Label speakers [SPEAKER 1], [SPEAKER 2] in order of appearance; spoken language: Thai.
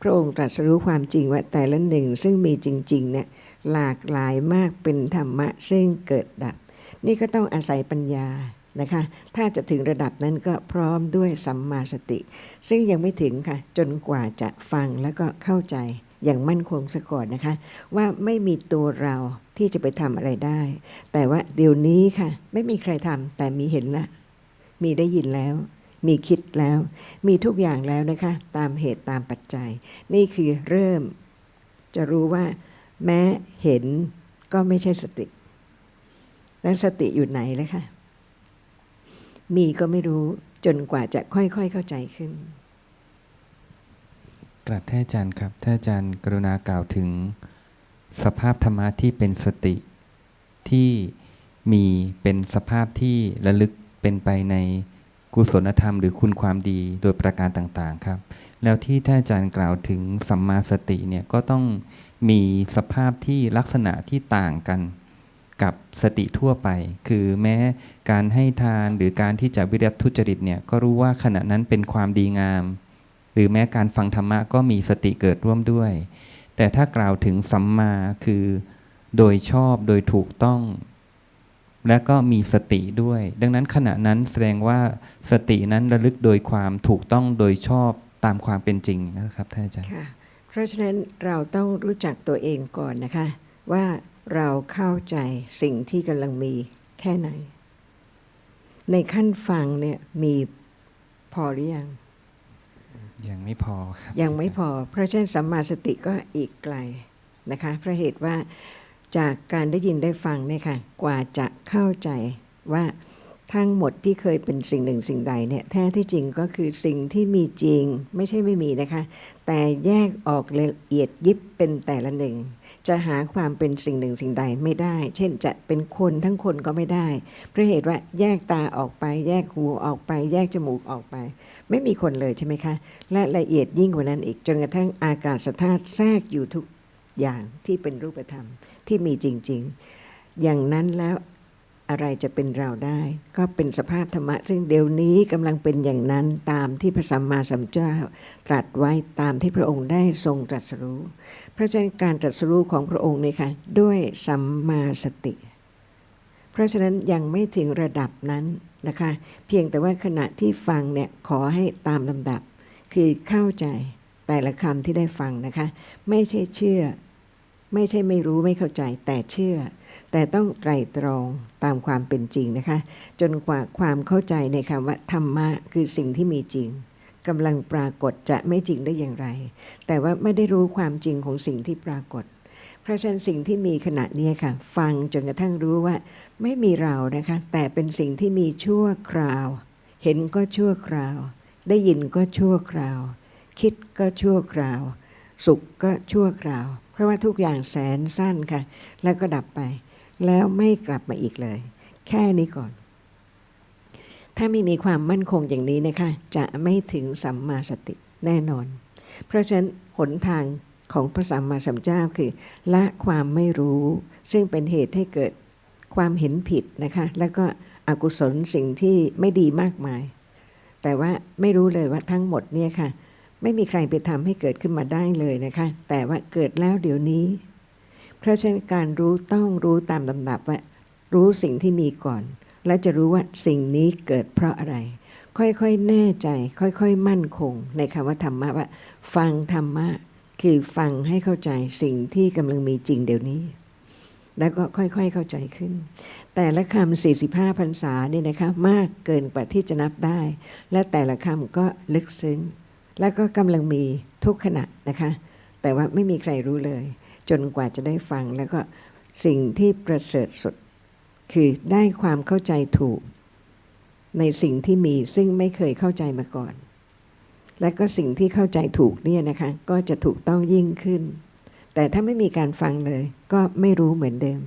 [SPEAKER 1] พระองค์ตรัสรู้ความจริงว่าแต่ละหนึ่ง ซึ่งมีจริงๆเนี่ยหลากหลายมากเป็นธรรมะซึ่งเกิดดับ นี่ก็ต้องอาศัยปัญญานะคะ ถ้าจะถึงระดับนั้นก็พร้อมด้วยสัมมาสติ ซึ่งยังไม่ถึงค่ะ จนกว่าจะฟังแล้วก็เข้าใจอย่างมั่นคงซะก่อนนะคะ ว่าไม่มีตัวเราที่จะไปทำอะไรได้ แต่ว่าเดี๋ยวนี้ค่ะ ไม่มีใครทำแต่มีเห็นละ มีได้ยินแล้ว มีคิดแล้ว มีทุกอย่างแล้วนะคะ ตามเหตุตามปัจจัย นี่คือเริ่ม จะรู้ว่า แม้เห็นก็ไม่ใช่สติ แล้วสติอยู่ไหนแล้วคะมีก็ไม่รู้จนกว่าจะค่อยๆเข้าใจขึ้น
[SPEAKER 2] กราบท่านอาจารย์ครับท่านอาจารย์กรุณากล่าวถึง สภาพธรรมะที่เป็นสติที่มีเป็นสภาพที่ระลึกเป็นไปใน กุศลธรรมหรือคุณความดีโดยประการต่างๆครับ แล้วที่ท่านอาจารย์กล่าวถึงสัมมาสติเนี่ยก็ต้องมีสภาพที่ลักษณะที่ต่างกันกับสติทั่วไป คือแม้การให้ทานหรือการที่จะวิริยทุจริตเนี่ยก็รู้ว่าขณะนั้นเป็นความดีงาม หรือแม้การฟังธรรมะก็มีสติเกิดร่วมด้วย แต่ถ้ากล่าวถึงสัมมาคือ โดยชอบโดยถูกต้อง และก็มีสติด้วย ดังนั้นขณะนั้นแสดงว่าสตินั้นระลึกโดยความถูกต้องโดยชอบตามความเป็นจริงนะครับท่านอาจารย์
[SPEAKER 1] ค่ะเพราะฉะนั้นเราต้องรู้จักตัวเองก่อนนะคะ ว่าเราเข้าใจสิ่งที่กำลังมีแค่ไหน ในขั้นฟังเนี่ยมีพอหรือยัง
[SPEAKER 2] ยังไม่พอครับ
[SPEAKER 1] ยังไม่พอ เพราะฉะนั้นสัมมาสติก็อีกไกลนะคะเพราะเหตุว่า จากการได้ยินได้ฟังเนี่ยค่ะกว่าจะเข้าใจว่าทั้งหมดที่เคยเป็นสิ่งหนึ่งสิ่งใดเนี่ยแท้ที่จริงก็คือสิ่งที่มีจริงไม่ใช่ไม่มีนะคะ แต่แยกออกละเอียดยิบเป็นแต่ละหนึ่ง จะหาความเป็นสิ่งหนึ่งสิ่งใดไม่ได้ เช่นจะเป็นคนทั้งคนก็ไม่ได้เพราะเหตุว่าแยกตาออกไป แยกหูออกไป แยกจมูกออกไป ไม่มีคนเลยใช่ไหมคะ และละเอียดยิ่งกว่านั้นอีกจนกระทั่งอากาศธาตุแทรกอยู่ทุก อย่างที่เป็นรูปธรรมที่มีจริง ๆ อย่างนั้นแล้วอะไรจะเป็นเราได้ ก็เป็นสภาพธรรมะ ซึ่งเดี๋ยวนี้กำลังเป็นอย่างนั้นตามที่พระสัมมาสัมพุทธเจ้าตรัสไว้ตามที่พระองค์ได้ทรงตรัสรู้ เพราะฉะนั้นการตรัสรู้ของพระองค์นี่ค่ะด้วยสัมมาสติ เพราะฉะนั้นยังไม่ถึงระดับนั้นนะคะ เพียงแต่ว่าขณะที่ฟังเนี่ยขอให้ตามลำดับ คือเข้าใจแต่ละคำที่ได้ฟังนะคะ ไม่ใช่เชื่อ ไม่ใช่ไม่รู้ไม่เข้าใจแต่เชื่อ แต่ต้องไตรตรองตามความเป็นจริงนะคะ จนกว่าความเข้าใจในคำว่าธรรมะคือสิ่งที่มีจริงกำลังปรากฏจะไม่จริงได้อย่างไร แต่ว่าไม่ได้รู้ความจริงของสิ่งที่ปรากฏ เพราะฉะนั้นสิ่งที่มีขณะนี้ค่ะ ฟังจนกระทั่งรู้ว่า ไม่มีเรานะคะ แต่เป็นสิ่งที่มีชั่วคราว เห็นก็ชั่วคราว ได้ยินก็ชั่วคราว คิดก็ชั่วคราว สุขก็ชั่วคราว ราะว่าทุกอย่างแสนสั้นค่ะ แล้วก็ดับไป แล้วไม่กลับมาอีกเลย แค่นี้ก่อน ถ้าไม่มีความมั่นคงอย่างนี้นะคะ จะไม่ถึงสัมมาสติแน่นอน เพราะฉะนั้นหนทางของพระสัมมาสัมพุทธเจ้าคือละความไม่รู้ ซึ่งเป็นเหตุให้เกิดความเห็นผิดนะคะ แล้วก็อกุศลสิ่งที่ไม่ดีมากมาย แต่ว่าไม่รู้เลยว่าทั้งหมดเนี่ยค่ะ ไม่มีใครไปทำให้เกิดขึ้นมาได้เลยนะคะ แต่ว่าเกิดแล้วเดี๋ยวนี้ เพราะฉะนั้นการรู้ต้องรู้ตามลำดับว่า รู้สิ่งที่มีก่อน แล้วจะรู้ว่าสิ่งนี้เกิดเพราะอะไร ค่อยๆแน่ใจ ค่อยๆมั่นคง ในคำว่าธรรมะว่า ฟังธรรมะ คือฟังให้เข้าใจสิ่งที่กำลังมีจริงเดี๋ยวนี้ แล้วก็ค่อยๆเข้าใจขึ้น แต่ละคำ45พรรษาเนี่ยนะคะมากเกินกว่าที่จะนับได้ และแต่ละคำก็ลึกซึ้ง แล้วก็กำลังมีทุกขณะนะคะ แต่ว่าไม่มีใครรู้เลย จนกว่าจะได้ฟังแล้วก็สิ่งที่ประเสริฐสุด คือได้ความเข้าใจถูก ในสิ่งที่มีซึ่งไม่เคยเข้าใจมาก่อน และก็สิ่งที่เข้าใจถูกเนี่ยนะคะ ก็จะถูกต้องยิ่งขึ้น แต่ถ้าไม่มีการฟังเลย ก็ไม่รู้เหมือนเดิม